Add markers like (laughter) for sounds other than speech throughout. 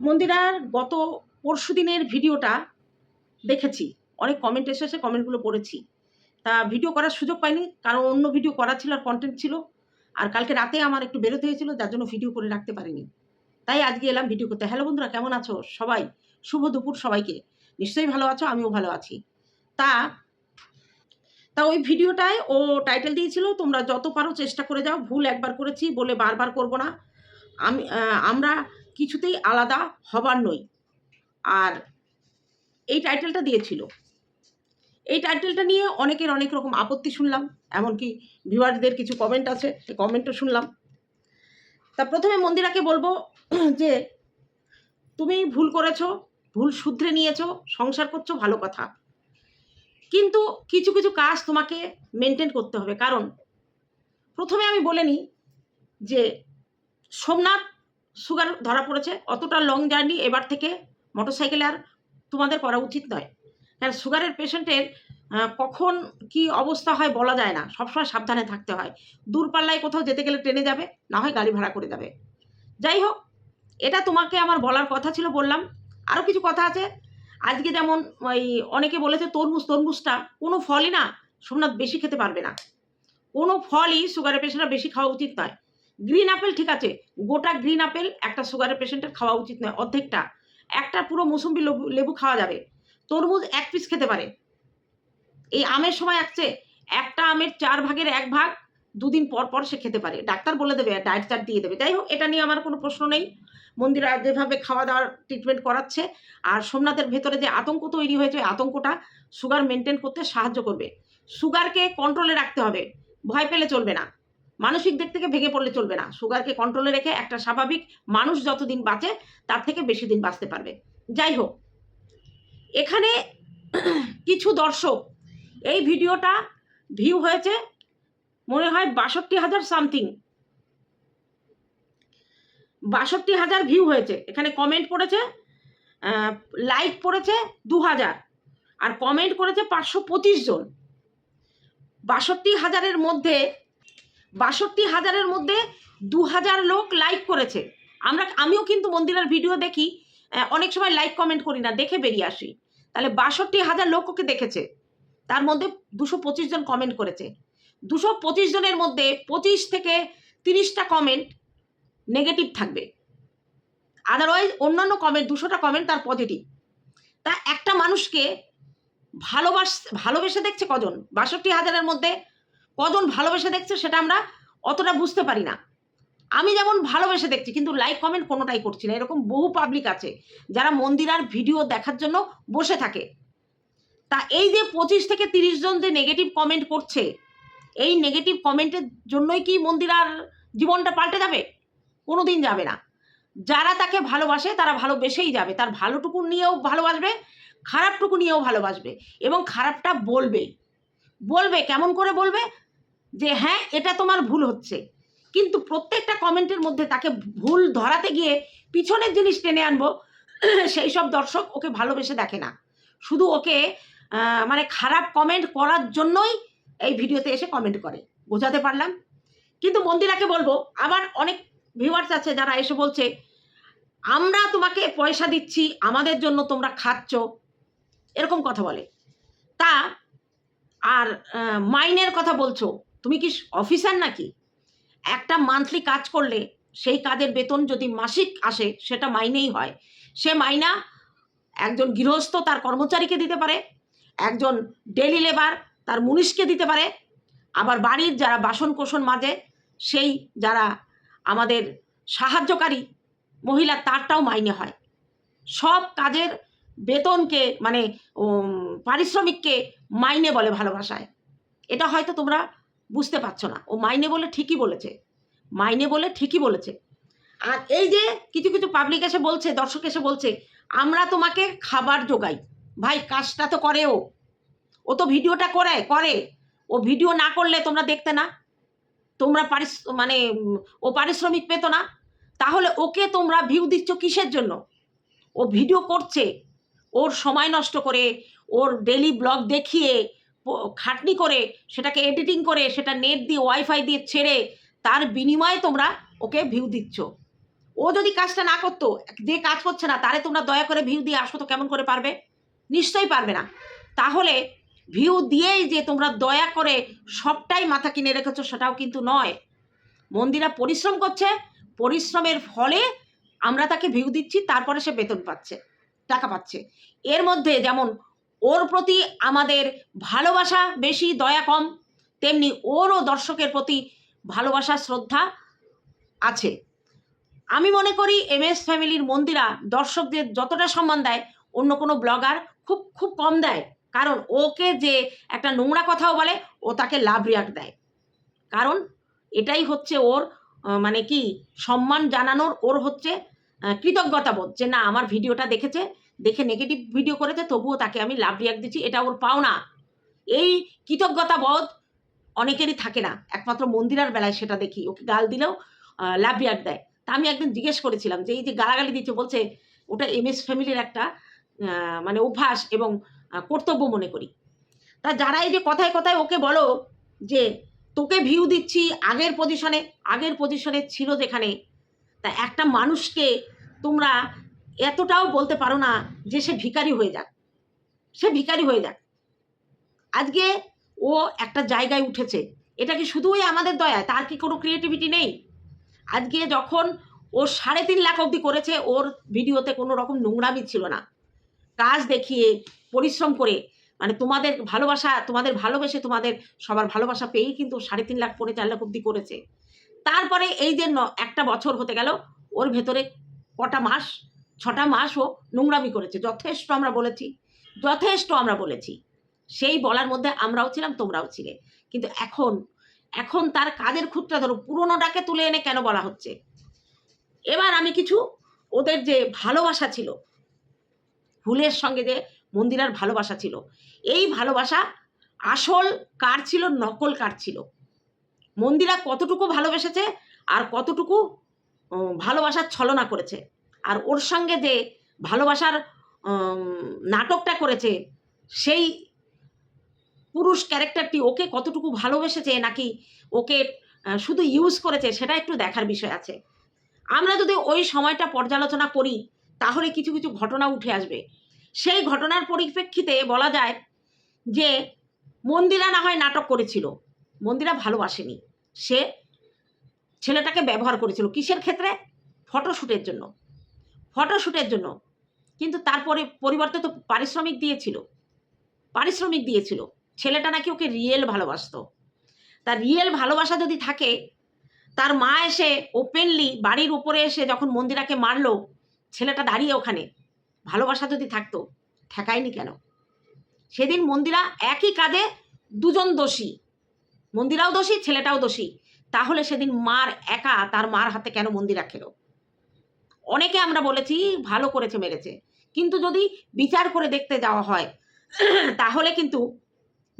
মন্দিরার গত পরশু দিনের ভিডিওটা দেখেছি। অনেক কমেন্ট এসেছে কমেন্টগুলো পড়েছি। তা ভিডিও করার সুযোগ পাইনি, কারণ অন্য ভিডিও করা ছিল আর কন্টেন্ট ছিল। আর কালকে রাতে আমার একটু বেরোতে হয়েছিল, যার জন্য ভিডিও করে রাখতে পারিনি। তাই আজকে এলাম ভিডিও করতে। হ্যালো বন্ধুরা, কেমন আছো? সবাই, শুভ দুপুর সবাইকে। নিশ্চয়ই ভালো আছো, আমিও ভালো আছি। তা তা ওই ভিডিওটায় ও টাইটেল দিয়েছিল, তোমরা যত পারো চেষ্টা করে যাও, ভুল একবার করেছি বলে বারবার করব না। আমি আমরা কিছুতেই আলাদা হবার নই। আর এই টাইটেলটা দিয়েছিল। এই টাইটেলটা নিয়ে অনেকের অনেক রকম আপত্তি শুনলাম। এমনকি ভিউয়ারদের কিছু কমেন্ট আছে, সে কমেন্টও শুনলাম। তা প্রথমে মন্দিরাকে বলব (clears throat) যে, তুমি ভুল করেছ, ভুল শুধরে নিয়েছো, সংসার করছ, ভালো কথা। কিন্তু কিছু কিছু কাজ তোমাকে মেনটেন করতে হবে। কারণ প্রথমে আমি বলে নিই যে, সোমনাথ সুগার ধরা পড়েছে, অতটা লং জার্নি এবার থেকে মোটরসাইকেলে আর তোমাদের করা উচিত নয়। কারণ সুগারের পেশেন্টের কখন কি অবস্থা হয় বলা যায় না। সবসময় সাবধানে থাকতে হয়। দূরপাল্লায় কোথাও যেতে গেলে ট্রেনে যাবে, না হয় গাড়ি ভাড়া করে যাবে। যাই হোক, এটা তোমাকে আমার বলার কথা ছিল বললাম। আরও কিছু কথা আছে। আজকে যেমন ওই অনেকে বলেছে তরমুজ, তরমুজটা কোনো ফলই না, সোমনাথ বেশি খেতে পারবে না। কোনো ফলই সুগারের পেশেন্টরা বেশি খাওয়া উচিত নয়। গ্রিন আপেল ঠিক আছে। গোটা গ্রিন আপেল একটা সুগারের পেশেন্টের খাওয়া উচিত নয়, অর্ধেকটা। একটা পুরো মুসুম্বি লেবু খাওয়া যাবে। তরমুজ এক পিস খেতে পারে। এই আমের সময় আসছে। একটা আমের চার ভাগের এক ভাগ দুদিন পর পর সে খেতে পারে। ডাক্তার বলে দেবে ডায়েট চার্ট দিয়ে দেবে। যাই হোক এটা নিয়ে আমার কোনো প্রশ্ন নেই। মন্দিরা যেভাবে খাওয়া দাওয়ার ট্রিটমেন্ট করাচ্ছে, আর সোমনাথের ভেতরে যে আতঙ্ক তৈরি হয়েছে আতঙ্কটা সুগার মেনটেন করতে সাহায্য করবে। সুগারকে কন্ট্রোলে রাখতে হবে। ভয় পেলে চলবে না। মানসিক দিক থেকে ভেঙে পড়লে চলবে না। সুগারকে কন্ট্রোলে রেখে একটা স্বাভাবিক মানুষ যতদিন বাঁচে, তার থেকে বেশি দিন বাঁচতে পারবে। যাই হোক, এখানে কিছু দর্শক এই ভিডিওটা ভিউ হয়েছে, মনে হয় বাষট্টি হাজার সামথিং বাষট্টি হাজার ভিউ হয়েছে। এখানে কমেন্ট পড়েছে লাইক পড়েছে দু হাজার, আর কমেন্ট করেছে পাঁচশো পঁচিশ জন। বাষট্টি হাজারের মধ্যে বাষট্টি হাজারের মধ্যে দু হাজার লোক লাইক করেছে। আমরা, আমিও কিন্তু মন্দিরের ভিডিও দেখি অনেক সময় লাইক কমেন্ট করি না, দেখে বেরিয়ে আসি। তাহলে বাষট্টি হাজার লোক ওকে দেখেছে। তার মধ্যে দুশো পঁচিশ জন কমেন্ট করেছে। দুশো পঁচিশ জনের মধ্যে পঁচিশ থেকে তিরিশটা কমেন্ট নেগেটিভ থাকবে। আদারওয়াইজ অন্যান্য কমেন্ট দুশোটা কমেন্ট তার পজিটিভ তা একটা মানুষকে ভালোবাস, ভালোবেসে দেখছে কজন? বাষট্টি হাজারের মধ্যে কজন ভালোবেসে দেখছে সেটা আমরা অতটা বুঝতে পারি না। আমি যেমন ভালোবেসে দেখছি, কিন্তু লাইক কমেন্ট কোনোটাই করছি না। এরকম বহু পাবলিক আছে, যারা মন্দিরার ভিডিও দেখার জন্য বসে থাকে। তা এই যে পঁচিশ থেকে তিরিশ জন যে নেগেটিভ কমেন্ট করছে, এই নেগেটিভ কমেন্টের জন্যই কি মন্দিরার জীবনটা পাল্টে যাবে? কোনো দিন যাবে না। যারা তাকে ভালোবাসে, তারা ভালোবেসেই যাবে। তার ভালোটুকু নিয়েও ভালোবাসবে, খারাপটুকু নিয়েও ভালোবাসবে এবং খারাপটা বলবে বলবে, কেমন করে বলবে? যে হ্যাঁ এটা তোমার ভুল হচ্ছে। কিন্তু প্রত্যেকটা কমেন্টের মধ্যে তাকে ভুল ধরাতে গিয়ে পিছনের জিনিস টেনে আনব, (clears throat) সেই সব দর্শক ওকে ভালোবেসে দেখে না। শুধু ওকে মানে খারাপ কমেন্ট করার জন্যই এই ভিডিওতে এসে কমেন্ট করে। বোঝাতে পারলাম? কিন্তু মন্দিরাকে বলব আমার অনেক ভিউয়ার্স আছে যারা এসে বলছে, আমরা তোমাকে পয়সা দিচ্ছি, আমাদের জন্য তোমরা খাচ্ছ। এরকম কথা বলে। তা, আর মাইনের কথা বলছো তুমি কি অফিসার নাকি? একটা মান্থলি কাজ করলে সেই কাজের বেতন যদি মাসিক আসে, সেটা মাইনেই হয়। সে মাইনা একজন গৃহস্থ তার কর্মচারীকে দিতে পারে, একজন ডেলি লেবার তার মুনিশকে দিতে পারে, আবার বাড়ির যারা বাসন কোসন মাজে, সেই যারা আমাদের সাহায্যকারী মহিলা, তারটাও মাইনে হয়। সব কাজের বেতনকে মানে পারিশ্রমিককে মাইনে বলে ভালোবাসায়। এটা হয়তো তোমরা বুঝতে পারছ না। ও মাইনে বলে ঠিকই বলেছে। মাইনে বলে ঠিকই বলেছে। আর এই যে কিছু কিছু পাবলিক এসে বলছে, দর্শক এসে বলছে, আমরা তোমাকে খাবার যোগাই ভাই, কাজটা তো করে ও। ও তো ভিডিওটা করে করে। ও ভিডিও না করলে তোমরা দেখতে না। তোমরা পারিস মানে ও পারিশ্রমিক পেতো না। তাহলে ওকে তোমরা ভিউ দিচ্ছ কিসের জন্য? ও ভিডিও করছে। ওর সময় নষ্ট করে, ওর ডেলি ব্লগ দেখিয়ে খাটনি করে, সেটাকে এডিটিং করে, সেটা নেট দিয়ে ওয়াইফাই দিয়ে ছেড়ে, তার বিনিময়ে তোমরা ওকে ভিউ দিচ্ছ। ও যদি কাজটা না করতো, যে কাজ করছে না, তারে তোমরা দয়া করে ভিউ দিয়ে আসো তো কেমন করে পারবে? নিশ্চয়ই পারবে না। তাহলে ভিউ দিয়েই যে তোমরা দয়া করে সবটাই মাথা কিনে রেখেছো, সেটাও কিন্তু নয়। মন্দিরা পরিশ্রম করছে, পরিশ্রমের ফলে আমরা তাকে ভিউ দিচ্ছি, তারপরে সে বেতন পাচ্ছে, টাকা পাচ্ছে। এর মধ্যে যেমন ওর প্রতি আমাদের ভালোবাসা বেশি, দয়া কম। তেমনি ওরও দর্শকের প্রতি ভালোবাসা, শ্রদ্ধা আছে। আমি মনে করি এম এস ফ্যামিলির মন্দিরা দর্শকদের যতটা সম্মান দেয়, অন্য কোনো ব্লগার খুব খুব কম দেয়। কারণ ওকে যে একটা নোংরা কথাও বলে, ও তাকে লাভ রিয়াক্ট দেয়। কারণ এটাই হচ্ছে ওর মানে কি, সম্মান জানানোর, ওর হচ্ছে কৃতজ্ঞতাবোধ যে না, আমার ভিডিওটা দেখেছে দেখে নেগেটিভ ভিডিও করেছে, তবুও তাকে আমি লাভ রিয়াক্ট দিচ্ছি, এটা ওর পাওনা। এই কৃতজ্ঞতাবোধ অনেকেরই থাকে না। একমাত্র মন্দিরার বেলায় সেটা দেখি। ওকে গাল দিলেও লাভ রিয়াক্ট দেয়। তা আমি একদিন জিজ্ঞেস করেছিলাম যে, এই যে গালাগালি দিচ্ছে, বলছে ওটা এম এস ফ্যামিলির একটা মানে অভ্যাস এবং কর্তব্য মনে করি। তা যারা এই যে কথায় কথায় ওকে বলো যে, তোকে ভিউ দিচ্ছি আগের পজিশনে আগের পজিশনে ছিল যেখানে, তা একটা মানুষকে তোমরা এতটাও বলতে পারো না যে সে ভিখারি হয়ে যাক। সে ভিখারি হয়ে যাক। আজকে ও একটা জায়গায় উঠেছে। এটা কি শুধুই আমাদের দয়ায় তার কি কোনো ক্রিয়েটিভিটি নেই? আজকে যখন ও সাড়ে তিন লাখ অবধি করেছে, ওর ভিডিওতে কোনো রকম নোংরামি ছিল না। কাজ দেখিয়ে, পরিশ্রম করে মানে তোমাদের ভালোবাসা, তোমাদের ভালোবেসে তোমাদের সবার ভালোবাসা পেয়েই কিন্তু সাড়ে তিন লাখ পরে চার লাখ অবধি করেছে। তারপরে এই যে একটা বছর হতে গেল, ওর ভেতরে কটা মাস ছটা মাস ও নোংরামি করেছে, যথেষ্ট আমরা বলেছি, যথেষ্ট আমরা বলেছি। সেই বলার মধ্যে আমরাও ছিলাম, তোমরাও ছিলে। কিন্তু এখন এখন তার কাজের খুঁটটা ধরো, পুরোনোটাকে তুলে এনে কেন বলা হচ্ছে? এবার আমি কিছু ওদের যে ভালোবাসা ছিল ফুলের সঙ্গে যে মন্দিরার ভালোবাসা ছিল, এই ভালোবাসা আসল কার ছিল, নকল কার ছিল? মন্দিরা কতটুকু ভালোবেসেছে আর কতটুকু ভালোবাসার ছলনা করেছে? আর ওর সঙ্গে যে ভালোবাসার নাটকটা করেছে, সেই পুরুষ ক্যারেক্টারটি ওকে কতটুকু ভালোবেসেছে নাকি ওকে শুধু ইউজ করেছে সেটা একটু দেখার বিষয় আছে। আমরা যদি ওই সময়টা পর্যালোচনা করি, তাহলে কিছু কিছু ঘটনা উঠে আসবে। সেই ঘটনার পরিপ্রেক্ষিতে বলা যায় যে, মন্দিরা না হয় নাটক করেছিল। মন্দিরা ভালোবাসেনি। সে ছেলেটাকে ব্যবহার করেছিল। কিসের ক্ষেত্রে? ফটোশ্যুটের জন্য। ফটোশ্যুটের জন্য। কিন্তু তারপরে পরিবর্তে তো পারিশ্রমিক দিয়েছিল। পারিশ্রমিক দিয়েছিল। ছেলেটা নাকি ওকে রিয়েল ভালোবাসতো। তার রিয়েল ভালোবাসা যদি থাকে, তার মা এসে ওপেনলি বাড়ির উপরে এসে যখন মন্দিরাকে মারলো, ছেলেটা দাঁড়িয়ে ওখানে, ভালোবাসা যদি থাকতো, ঠেকায়নি কেন? সেদিন মন্দিরা একই কাজে দুজন দোষী। মন্দিরাও দোষী, ছেলেটাও দোষী। তাহলে সেদিন মার একা, তার মার হাতে কেন মন্দিরা খেলো? অনেকে আমরা বলেছি, ভালো করেছে, মেরেছে। কিন্তু যদি বিচার করে দেখতে যাওয়া হয়, (clears throat) তাহলে কিন্তু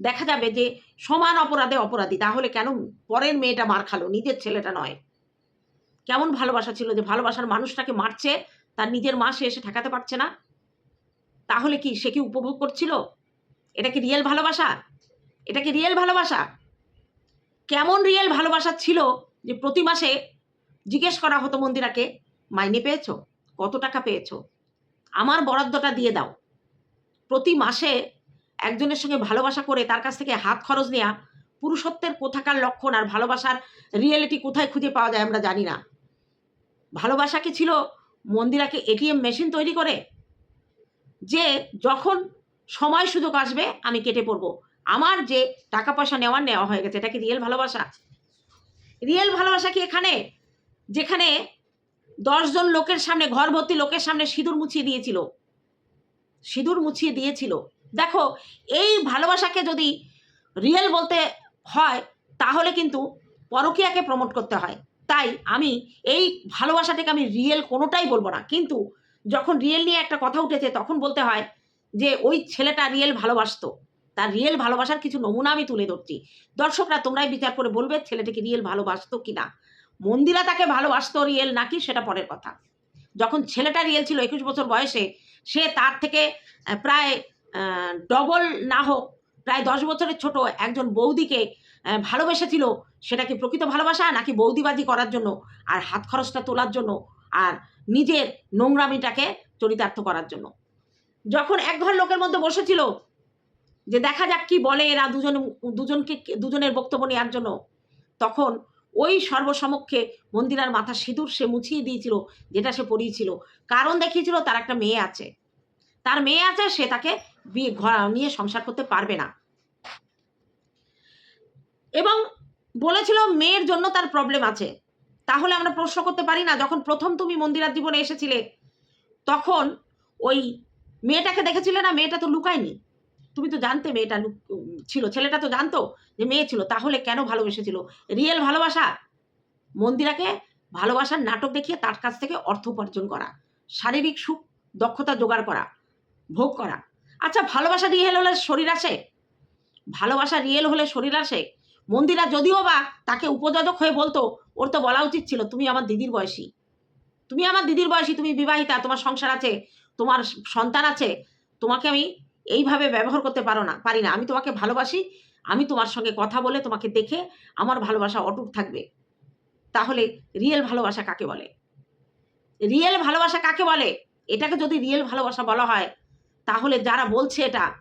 দেখা যাবে যে সমান অপরাধে অপরাধী। তাহলে কেন পরের মেয়েটা মার খালো? নিজের ছেলেটা নয়। কেমন ভালোবাসা ছিল যে ভালোবাসার মানুষটাকে মারছে, তার নিজের মা সে এসে ঠেকাতে পারছে না। তাহলে কি সে কি উপভোগ করছিল? এটা কি রিয়েল ভালোবাসা? এটা কি রিয়েল ভালোবাসা? কেমন রিয়েল ভালোবাসা ছিল যে প্রতি মাসে জিজ্ঞেস করা হতো মন্দিরাকে মাইনে পেয়েছ? কত টাকা পেয়েছ? আমার বরাদ্দটা দিয়ে দাও। প্রতি মাসে একজনের সঙ্গে ভালোবাসা করে তার কাছ থেকে হাত খরচ নেওয়া পুরুষত্বের কোথাকার লক্ষণ আর ভালোবাসার রিয়েলিটি কোথায় খুঁজে পাওয়া যায় আমরা জানি না। ভালোবাসা কি ছিল মন্দিরাকে এটিএম মেশিন তৈরি করে? যে যখন সময় সুযোগ আসবে আমি কেটে পড়ব আমার যে টাকা পয়সা নেওয়ার নেওয়া হয়ে গেছে, এটা কি রিয়েল ভালোবাসা? রিয়েল ভালোবাসা কি এখানে? যেখানে দশজন লোকের সামনে ঘর ভর্তি লোকের সামনে সিঁদুর মুছিয়ে দিয়েছিল। সিঁদুর মুছিয়ে দিয়েছিল। দেখো, এই ভালোবাসাকে যদি রিয়েল বলতে হয়, তাহলে কিন্তু পরকীয়াকে প্রমোট করতে হয়। তাই আমি এই ভালোবাসাটাকে আমি রিয়েল কোনোটাই বলব না। কিন্তু যখন রিয়েল নিয়ে একটা কথা উঠেছে, তখন বলতে হয় যে, ওই ছেলেটা রিয়েল ভালোবাসতো। তার রিয়েল ভালোবাসার কিছু নমুনা আমি তুলে ধরছি। দর্শকরা, তোমরাই বিচার করে বলবে ছেলেটিকে রিয়েল ভালোবাসতো কি না মন্দিরা তাকে ভালোবাসতো রিয়েল নাকি সেটা পরের কথা। যখন ছেলেটা রিয়েল ছিল, একুশ বছর বয়সে, সে তার থেকে প্রায় ডবল না হোক, প্রায় দশ বছরের ছোট একজন বৌদিকে ভালোবেসেছিল। সেটা কি প্রকৃত ভালোবাসা নাকি বৌদিবাজি করার জন্য আর হাত খরচটা তোলার জন্য আর নিজের নোংরামিটাকে চরিতার্থ করার জন্য? যখন এক ঘর লোকের মধ্যে বসেছিল, যে দেখা যাক কি বলে এরা দুজন, দুজনকে, দুজনের বক্তব্য নেওয়ার জন্য, তখন ওই সর্বসমক্ষে মন্দিরার মাথা সিঁদুর সে মুছিয়ে দিয়েছিল, যেটা সে পরিয়েছিল। কারণ দেখিয়েছিল তার একটা মেয়ে আছে। তার মেয়ে আছে, সে তাকে বিয়ে নিয়ে সংসার করতে পারবে না। এবং বলেছিল, মেয়ের জন্য তার প্রবলেম আছে। তাহলে আমরা প্রশ্ন করতে পারি না, যখন প্রথম তুমি মন্দিরার জীবনে এসেছিলে, তখন ওই মেয়েটাকে দেখেছিলে না? মেয়েটা তো লুকায়নি। তুমি তো জানতে মেয়েটা ছিল, ছেলেটা তো জানতো? যে মেয়ে ছিল, তাহলে কেন ভালোবেসেছিল? রিয়েল ভালোবাসা? মন্দিরাকে ভালোবাসার নাটক দেখিয়ে তার কাছ থেকে অর্থ উপার্জন করা, শারীরিক সুখ, দক্ষতা জোগাড় করা, ভোগ করা। আচ্ছা ভালোবাসা রিয়েল হলে শরীর আসে? ভালোবাসা রিয়েল হলে শরীর আসে? মন্দিরা যদিও বা তাকে উপযাজক হয়ে বলতো, ওর তো বলা উচিত ছিল, তুমি আমার দিদির বয়সী। তুমি আমার দিদির বয়সী, তুমি বিবাহিতা, তোমার সংসার আছে, তোমার সন্তান আছে, তোমাকে আমি এইভাবে ব্যবহার করতে পারো না, পারি না। আমি তোমাকে ভালোবাসি আমি তোমার সঙ্গে কথা বলে তোমাকে দেখে আমার ভালোবাসা অটুট থাকবে। তাহলে রিয়েল ভালোবাসা কাকে বলে? রিয়েল ভালোবাসা কাকে বলে? এটাকে যদি রিয়েল ভালোবাসা বলা হয়, তাহলে যারা বলছে এটা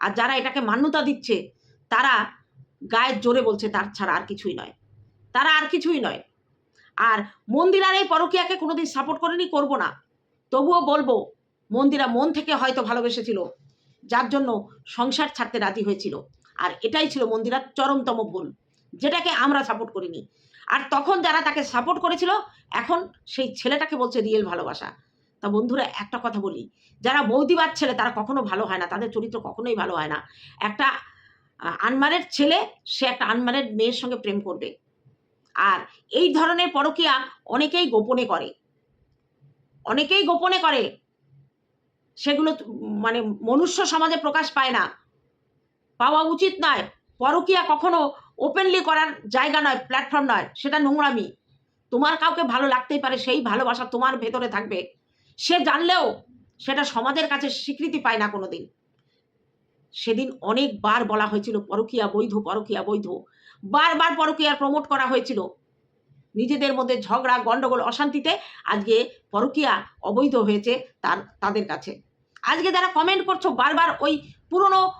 আর যারা এটাকে মান্যতা দিচ্ছে, তারা গায়ের জোরে বলছে তার ছাড়া আর কিছুই নয়। তারা আর কিছুই নয়। আর মন্দিরার এই পরকীয়াকে কোনোদিন সাপোর্ট করেনি, করব না। তবুও বলব, মন্দিরা মন থেকে হয়তো ভালোবেসেছিল, যার জন্য সংসার ছাড়তে রাজি হয়েছিল। আর এটাই ছিল মন্দিরার চরমতম ভুল, যেটাকে আমরা সাপোর্ট করিনি। আর তখন যারা তাকে সাপোর্ট করেছিল, এখন সেই ছেলেটাকে বলছে রিয়েল ভালোবাসা। তা বন্ধুরা, একটা কথা বলি, যারা বৌদিবার ছেলে, তারা কখনো ভালো হয় না, তাদের চরিত্র কখনোই ভালো হয় না। একটা আনমারের ছেলে, সে একটা আনমারের মেয়ের সঙ্গে প্রেম করবে। আর এই ধরনের পরকিয়া অনেকেই গোপনে করে। অনেকেই গোপনে করে। সেগুলো মানে মনুষ্য সমাজে প্রকাশ পায় না। পাওয়া উচিত নয়। পরকীয়া কখনো ওপেনলি করার জায়গা নয় প্ল্যাটফর্ম নয়, সেটা নোংরামি। তোমার কাউকে ভালো লাগতেই পারে, সেই ভালোবাসা তোমার ভেতরে থাকবে। সে জানলেও সেটা সমাজের কাছে স্বীকৃতি পায় না কোনোদিন। সেদিন অনেকবার বলা হয়েছিল, পরকীয়া বৈধ পরকীয়া বৈধ। বারবার পরকীয়ার প্রমোট করা হয়েছিল। নিজেদের মধ্যে ঝগড়া, গন্ডগোল, অশান্তিতে আজকে পরকীয়া অবৈধ হয়েছে তার, তাদের কাছে। আজকে যারা কমেন্ট করছ, বারবার ওই পুরনো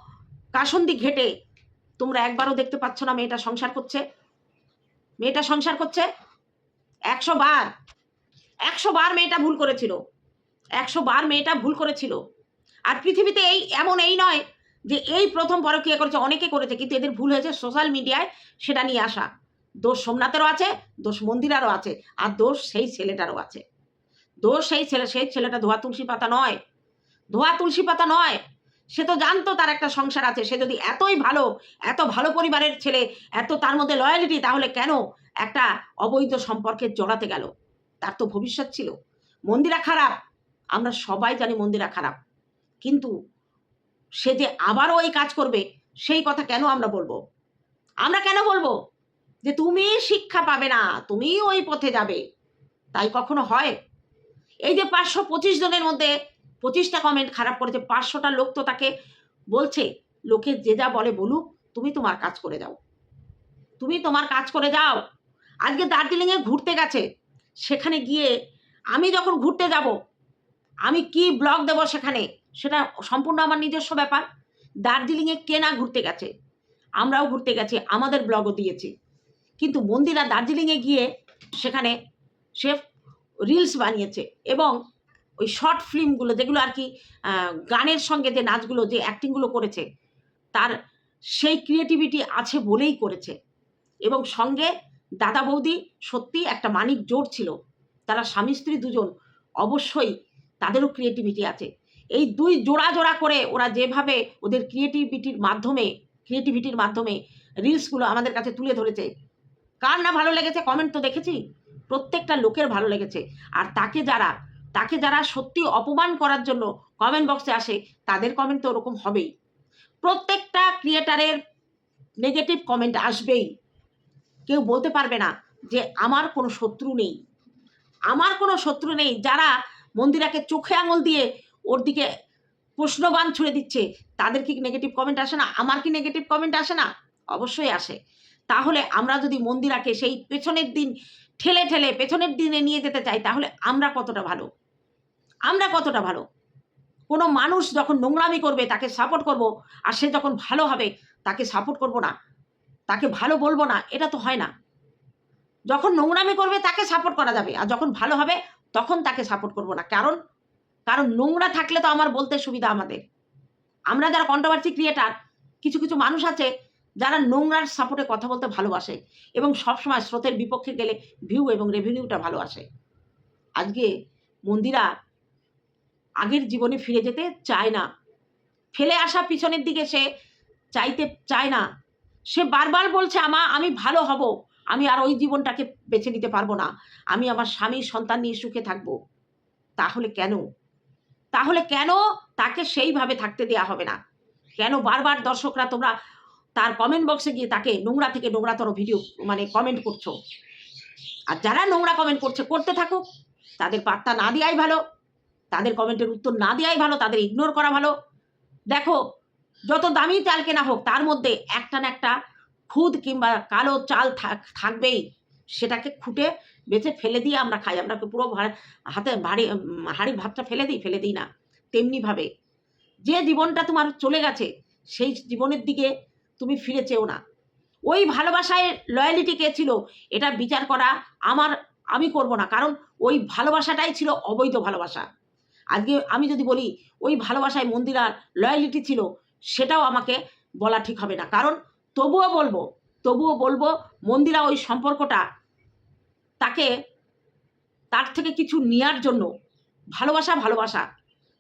কাসন্দি ঘেটে তোমরা একবারও দেখতে পাচ্ছ না মেয়েটা সংসার করছে। মেয়েটা সংসার করছে? একশো বার। একশো বার মেয়েটা ভুল করেছিল। একশো বার মেয়েটা ভুল করেছিল। আর পৃথিবীতে এই এমন এই নয় যে এই প্রথম পরকীয়া করেছে, অনেকে করেছে, কিন্তু এদের ভুল হয়েছে সোশ্যাল মিডিয়ায় সেটা নিয়ে আসা। দোষ সোমনাথেরও আছে, দোষ মন্দিরারও আছে, আর দোষ সেই ছেলেটারও আছে। দোষ সেই ছেলে, সেই ছেলেটা ধোয়া তুলসী পাতা নয়। ধোয়া তুলসী পাতা নয়। সে তো জানতো তার একটা সংসার আছে। সে যদি এতই ভালো, এত ভালো পরিবারের ছেলে, এত তার মধ্যে লয়ালিটি তাহলে কেন একটা অবৈধ সম্পর্কে জড়াতে গেল? তার তো ভবিষ্যৎ ছিল। মন্দিরা খারাপ। আমরা সবাই জানি মন্দিরা খারাপ। কিন্তু সে যে আবারও এই কাজ করবে, সেই কথা কেন আমরা বলব? আমরা কেন বলব? যে তুমি শিক্ষা পাবে না তুমি ওই পথে যাবে। তাই কখনো হয়? এই যে পাঁচশো পঁচিশ জনের মধ্যে পঁচিশটা কমেন্ট খারাপ করেছে, পাঁচশোটা লোক তো তাকে বলছে, লোকে যে যা বলে বলুক, তুমি তোমার কাজ করে যাও। তুমি তোমার কাজ করে যাও। আজকে দার্জিলিংয়ে ঘুরতে গেছে, সেখানে গিয়ে আমি যখন ঘুরতে যাব, আমি কি ব্লগ দেব সেখানে, সেটা সম্পূর্ণ আমার নিজস্ব ব্যাপার। দার্জিলিংয়ে কে না ঘুরতে গেছে, আমরাও ঘুরতে গেছি, আমাদের ব্লগও দিয়েছি। কিন্তু মন্দিরা দার্জিলিংয়ে গিয়ে সেখানে সে রিলস বানিয়েছে এবং ওই শর্ট ফিল্মগুলো যেগুলো আর কি গানের সঙ্গে যে নাচগুলো, যে অ্যাক্টিংগুলো করেছে, তার সেই ক্রিয়েটিভিটি আছে বলেই করেছে। এবং সঙ্গে দাদা বৌদি সত্যি একটা মানিক জোর ছিল। তারা স্বামী স্ত্রী দুজন অবশ্যই তাদেরও ক্রিয়েটিভিটি আছে। এই দুই জোড়া জোড়া করে ওরা যেভাবে ওদের ক্রিয়েটিভিটির মাধ্যমে ক্রিয়েটিভিটির মাধ্যমে রিলসগুলো আমাদের কাছে তুলে ধরেছে। কার না ভালো লেগেছে কমেন্ট তো দেখেছি? প্রত্যেকটা লোকের ভালো লেগেছে। আর তাকে যারা তাকে যারা সত্যি অপমান করার জন্য কমেন্ট বক্সে আসে, তাদের কমেন্ট তো ওরকম হবেই। প্রত্যেকটা ক্রিয়েটারের নেগেটিভ কমেন্ট আসবেই। কেউ বলতে পারবে না যে আমার কোনো শত্রু নেই। আমার কোনো শত্রু নেই, যারা মন্দিরাকে চোখে আঙুল দিয়ে ওর দিকে প্রশ্নবান ছুড়ে দিচ্ছে, তাদের কি নেগেটিভ কমেন্ট আসে না? আমার কি নেগেটিভ কমেন্ট আসে না? অবশ্যই আসে। তাহলে আমরা যদি মন্দিরাকে সেই পেছনের দিন ঠেলে ঠেলে পেছনের দিনে নিয়ে যেতে চাই, তাহলে আমরা কতটা ভালো? আমরা কতটা ভালো? কোনো মানুষ যখন নোংরামি করবে, তাকে সাপোর্ট করব, আর সে যখন ভালো হবে, তাকে সাপোর্ট করব না, তাকে ভালো বলব না, এটা তো হয় না। যখন নোংরামি করবে, তাকে সাপোর্ট করা যাবে, আর যখন ভালো হবে, তখন তাকে সাপোর্ট করব না। কারণ কারণ নোংরা থাকলে তো আমার বলতে সুবিধা আমাদের। আমরা যারা কন্ট্রোভার্সি ক্রিয়েটার কিছু কিছু মানুষ আছে যারা নোংরার সাপোর্টে কথা বলতে ভালোবাসে এবং সবসময় স্রোতের বিপক্ষে গেলে ভিউ এবং রেভিনিউটা ভালো আসে। আজকে মন্দিরা আগের জীবনে ফিরে যেতে চায় না। ফেলে আসা পিছনের দিকে সে চাইতে চায় না। সে বারবার বলছে, আমা, আমি ভালো হব। আমি আর ওই জীবনটাকে বেছে নিতে পারব না। আমি আমার স্বামী, সন্তান নিয়ে সুখে থাকব। তাহলে কেন? তাহলে কেন তাকে সেইভাবে থাকতে দেয়া হবে না? কেন বারবার দর্শকরা তোমরা তার কমেন্ট বক্সে গিয়ে তাকে নোংরা থেকে নোংরাতর ভিডিও মানে কমেন্ট করছ। আর যারা নোংরা কমেন্ট করছে, করতে থাকুক তাদের পাত্তা না দেওয়াই ভালো। তাদের কমেন্টের উত্তর না দেওয়াই ভালো। তাদের ইগনোর করা ভালো। দেখো, যত দামি চাল কেনা হোক, তার মধ্যে একটা না একটা খুদ কিংবা কালো চাল থাক থাকবেই। সেটাকে খুঁটে বেছে ফেলে দিয়ে আমরা খাই। আমরা পুরো হাতে ভারী হাঁড়ির ভাতটা ফেলে দিই? ফেলে দিই না। তেমনিভাবে যে জীবনটা তোমার চলে গেছে, সেই জীবনের দিকে তুমি ফিরে চেও না। ওই ভালোবাসায় লয়ালিটি কে ছিল, এটা বিচার করা আমার, আমি করব না। কারণ ওই ভালোবাসাটাই ছিল অবৈধ ভালোবাসা। আজকে আমি যদি বলি, ওই ভালোবাসায় মন্দিরার লয়ালিটি ছিল, সেটাও আমাকে বলা ঠিক হবে না। কারণ তবুও বলব তবুও বলব, মন্দিরা ওই সম্পর্কটা তাকে, তার থেকে কিছু নেয়ার জন্য ভালোবাসা ভালোবাসা।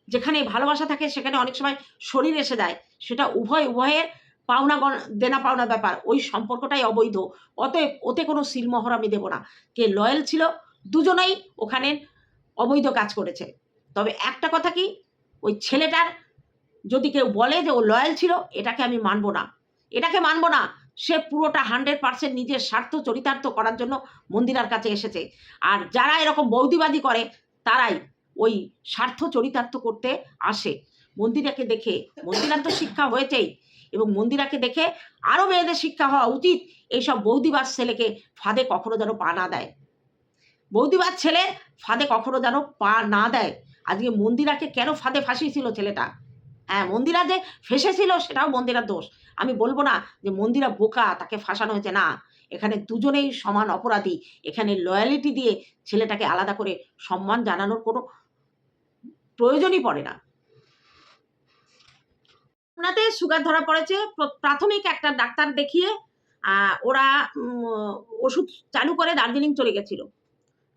যেখানে ভালোবাসা থাকে, সেখানে অনেক সময় শরীর এসে যায়। সেটা উভয়, উভয়ের পাওনা দেনা পাওনা ব্যাপার, ওই সম্পর্কটাই অবৈধ। অতএব ওতে কোনো সিলমোহর আমি দেবো না। কে লয়াল ছিল, দুজনেই ওখানে অবৈধ কাজ করেছে। তবে একটা কথা কি, ওই ছেলেটার যদি কেউ বলে যে ও লয়াল ছিল, এটাকে আমি মানব না। এটাকে মানব না। সে পুরোটা হান্ড্রেড পার্সেন্ট নিজের স্বার্থ চরিতার্থ করার জন্য মন্দিরার কাছে এসেছে। আর যারা এরকম বৌদিবাদী করে, তারাই ওই স্বার্থ চরিতার্থ করতে আসে। মন্দিরাকে দেখে, মন্দিরার তো শিক্ষা হয়েছেই। এবং মন্দিরাকে দেখে আরও মেয়েদের শিক্ষা হওয়া উচিত এইসব বৌদিবাজ ছেলেকে ফাঁদে কখনো যেন পা না দেয়। বৌদিবাজ ছেলে ফাঁদে কখনো যেন পা না দেয়। আজকে মন্দিরাকে কেন ফাঁদে ফাঁসিয়েছিল ছেলেটা? হ্যাঁ মন্দিরা যে ফেসেছিল সেটাও মন্দিরার দোষ। আমি বলব না যে মন্দিরা বোকা, তাকে ফাঁসানো হয়েছে, না। এখানে দুজনেই সমান অপরাধী। এখানে লয়ালিটি দিয়ে ছেলেটাকে আলাদা করে সম্মান জানানোর কোনো প্রয়োজনই পড়ে না। ওনাতে সুগার ধরা পড়েছে। প্র- প্রাথমিক একটা ডাক্তার দেখিয়ে ওরা ওষুধ চালু করে দার্জিলিং চলে গেছিল।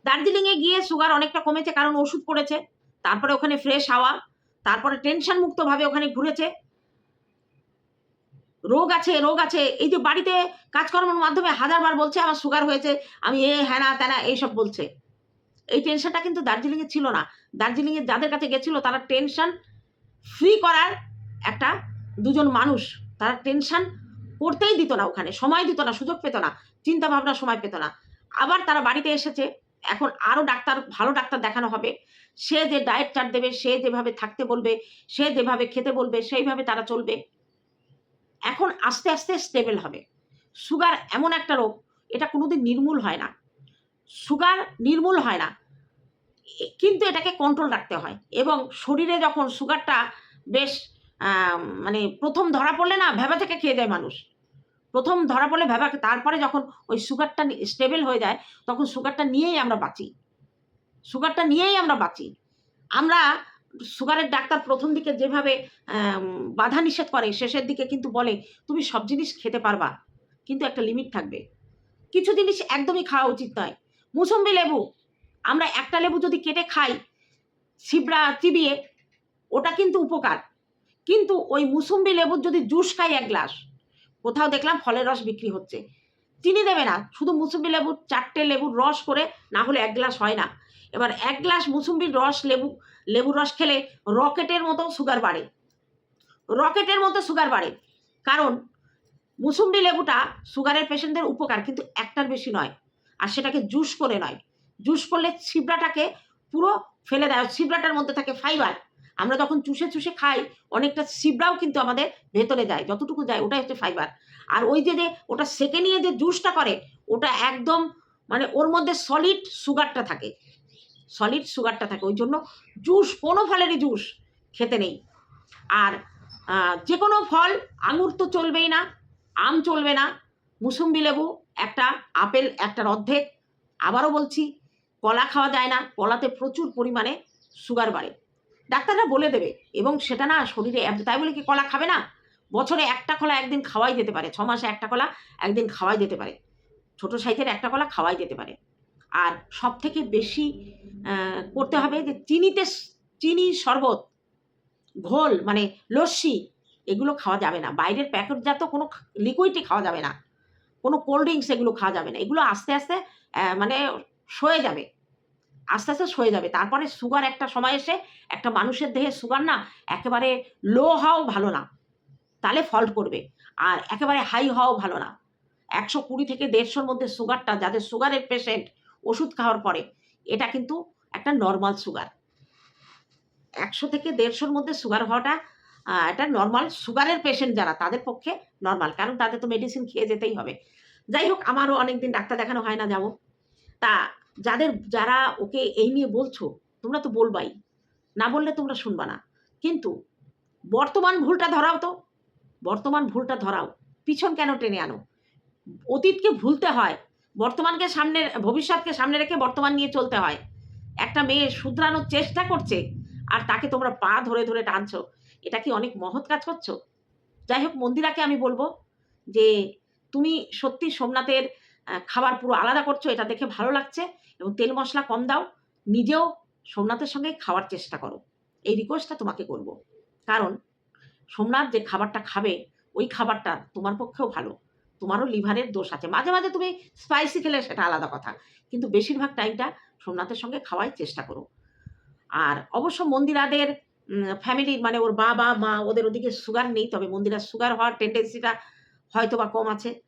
দার্জিলিংয়ে গিয়ে সুগার অনেকটা কমেছে কারণ ওষুধ পড়েছে। তারপরে ওখানে ফ্রেশ হাওয়া, তারপরে টেনশন মুক্তভাবে ওখানে ঘুরেছে। রোগ আছে রোগ আছে। এই যে বাড়িতে কাজকর্মের মাধ্যমে হাজারবার বলছে, আমার সুগার হয়েছে, আমি এ, হ্যানা, ত্যানা, এইসব বলছে। এই টেনশনটা কিন্তু দার্জিলিংয়ে ছিল না। দার্জিলিংয়ে যাদের কাছে গেছিল, তারা টেনশন ফ্রি করার একটা দুজন মানুষ, তারা টেনশন করতেই দিত না ওখানে, সময় দিত না, সুযোগ পেত না চিন্তা ভাবনা সময় পেত না। আবার তারা বাড়িতে এসেছে, এখন আরও ডাক্তার, ভালো ডাক্তার দেখানো হবে। সে যে ডায়েট চার্ট দেবে, সে যেভাবে থাকতে বলবে, সে যেভাবে খেতে বলবে, সেইভাবে তারা চলবে। এখন আস্তে আস্তে স্টেবল হবে। সুগার এমন একটা রোগ, এটা কোনোদিন নির্মূল হয় না। সুগার নির্মূল হয় না। কিন্তু এটাকে কন্ট্রোল রাখতে হয়। এবং শরীরে যখন সুগারটা বেশ মানে প্রথম ধরা পড়লে না ভেবা থেকে খেয়ে যায় মানুষ। প্রথম ধরা পড়লে ভেবা তারপরে যখন ওই সুগারটা স্টেবল হয়ে যায়, তখন সুগারটা নিয়েই আমরা বাঁচি। সুগারটা নিয়েই আমরা বাঁচি। আমরা সুগারের ডাক্তার প্রথম দিকে যেভাবে বাধা নিষেধ করে, শেষের দিকে কিন্তু বলে, তুমি সব জিনিস খেতে পারবা, কিন্তু একটা লিমিট থাকবে। কিছু জিনিস একদমই খাওয়া উচিত নয়। মুসম্বি লেবু, আমরা একটা লেবু যদি কেটে খাই, ছিবড়া, চিবিয়ে, ওটা কিন্তু উপকার। কিন্তু ওই মুসম্বি লেবুর যদি জুস খাই এক গ্লাস, কোথাও দেখলাম ফলের রস বিক্রি হচ্ছে। চিনি দেবে না, শুধু মুসম্বি লেবুর চারটে লেবুর রস করে না হলে এক গ্লাস হয় না। এবার এক গ্লাস মুসম্বির রস লেবু, লেবুর রস খেলে রকেটের মতো সুগার বাড়ে। রকেটের মতো সুগার বাড়ে। কারণ মুসম্বি লেবুটা সুগারের পেশেন্টদের উপকার, কিন্তু একটার বেশি নয়। আর সেটাকে জুস করে নয়। জুস করলে ছিবড়াটাকে পুরো ফেলে দেয়, ছিবড়াটার মধ্যে থাকে ফাইবার। আমরা যখন চুষে চুষে খাই, অনেকটা সিবড়াও কিন্তু আমাদের ভেতরে যায়, যতটুকু যায় ওটাই হচ্ছে ফাইবার আর ওই যে যে ওটা সেকে নিয়ে যে জুসটা করে, ওটা একদম মানে ওর মধ্যে সলিড সুগারটা থাকে। সলিড সুগারটা থাকে, ওই জন্য জুস কোনো ফলেরই জুস খেতে নেই। আর যে কোনো ফল, আঙুর তো চলবেই না, আম চলবে না, মুসুম্বি লেবু, একটা আপেল, একটার অর্ধেক। আবারও বলছি, কলা খাওয়া যায় না, কলাতে প্রচুর পরিমাণে সুগার বাড়ে। ডাক্তাররা বলে দেবে। এবং সেটা না শরীরে তাই বলে কি কলা খাবে না? বছরে একটা কলা একদিন খাওয়াই যেতে পারে, ছ মাসে একটা কলা একদিন খাওয়াই যেতে পারে। ছোট সাইজের একটা কলা খাওয়াই যেতে পারে। আর সব থেকে বেশি করতে হবে যে চিনিতে চিনি শরবত, ঘোল মানে লস্যি, এগুলো খাওয়া যাবে না। বাইরের প্যাকেটজাত কোনো লিকুইডই খাওয়া যাবে না। কোনো কোল্ড ড্রিঙ্কস এগুলো খাওয়া যাবে না। এগুলো আস্তে আস্তে মানে সয়ে যাবে। আস্তে আস্তে সয়ে যাবে। তারপরে সুগার একটা সময় এসে একটা মানুষের দেহে সুগার না একেবারে লো হওয়াও ভালো না। তাহলে ফল্ট করবে। আর একেবারে হাই হওয়াও ভালো না। একশো কুড়ি থেকে দেড়শোর মধ্যে সুগারটা যাদের সুগারের পেশেন্ট ওষুধ খাওয়ার পরে, এটা কিন্তু একটা নর্মাল সুগার একশো থেকে দেড়শোর মধ্যে সুগার হওয়াটা এটা নর্মাল সুগারের পেশেন্ট যারা, তাদের পক্ষে নর্মাল কারণ তাদের তো মেডিসিন খেয়ে যেতেই হবে। যাই হোক, আমারও অনেকদিন ডাক্তার দেখানো হয় না, যাব। তা যাদের, যারা ওকে এই নিয়ে বলছো, তোমরা তো বলবাই। না বললে তোমরা শুনবা না। কিন্তু বর্তমান ভুলটা ধরাও তো। বর্তমান ভুলটা ধরাও। পিছন কেন টেনে আনো? অতীতকে ভুলতে হয়। বর্তমানকে সামনে, ভবিষ্যৎকে সামনে রেখে বর্তমান নিয়ে চলতে হয়। একটা মেয়ে শুধরানোর চেষ্টা করছে, আর তাকে তোমরা পা ধরে ধরে টানছো। এটা কি অনেক মহৎ কাজ করছ? যাই হোক, মন্দিরাকে আমি বলব যে, তুমি সত্যি সোমনাথের খাবার পুরো আলাদা করছ, এটা দেখে ভালো লাগছে এবং তেল মশলা কম দাও, নিজেও সোমনাথের সঙ্গে খাওয়ার চেষ্টা করো। এই রিকোয়েস্টটা তোমাকে করব। কারণ সোমনাথ যে খাবারটা খাবে, ওই খাবারটা তোমার পক্ষেও ভালো। তোমারও লিভারের দোষ আছে। মাঝে মাঝে তুমি স্পাইসি খেলে সেটা আলাদা কথা। কিন্তু বেশিরভাগ টাইমটা সোমনাথের সঙ্গে খাওয়াই চেষ্টা করো। আর অবশ্য মন্দিরাদের ফ্যামিলির মানে ওর বাবা, মা, ওদের ওদিকে সুগার নেই, তবে মন্দিরার সুগার হওয়ার টেন্ডেন্সিটা হয়তো বা কম আছে।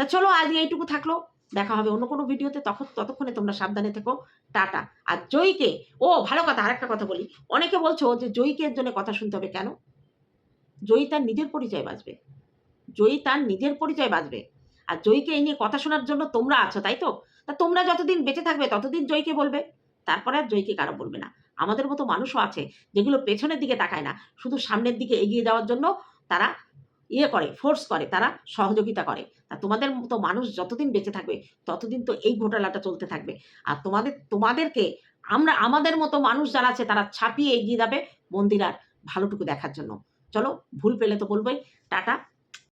তা চলো, আজ এইটুকু থাকল। দেখা হবে অন্য কোনো ভিডিওতে তখন, ততক্ষণে তোমরা সাবধানে থেকো। টাটা। আর জয়ীকে, ও, ভালো কথা, আরেকটা কথা বলি। অনেকে বলছো যে জয়ীকে এর জন্য কথা শুনতে হবে কেন? জয়ী তার নিজের পরিচয় বাঁচবে। জয়ী তার নিজের পরিচয় বাঁচবে। আর জয়ীকে এই নিয়ে কথা শোনার জন্য তোমরা আছো, তাই তো? তা তোমরা যতদিন বেঁচে থাকবে, ততদিন জয়ীকে বলবে। তারপরে আর জয়ীকে কারও বলবে না। আমাদের মতো মানুষও আছে যেগুলো পেছনের দিকে তাকায় না। শুধু সামনের দিকে এগিয়ে যাওয়ার জন্য তারা ইয়ে করে ফোর্স করে, তারা সহযোগিতা করে। আর তোমাদের মতো মানুষ যতদিন বেঁচে থাকবে, ততদিন তো এই ঘোটালাটা চলতে থাকবে। আর তোমাদের, তোমাদেরকে আমরা, আমাদের মতো মানুষ যারা আছে, তারা ছাপিয়ে এগিয়ে যাবে মন্দিরার ভালোটুকু দেখার জন্য। চলো, ভুল পেলে তো বলবোই। টাটা।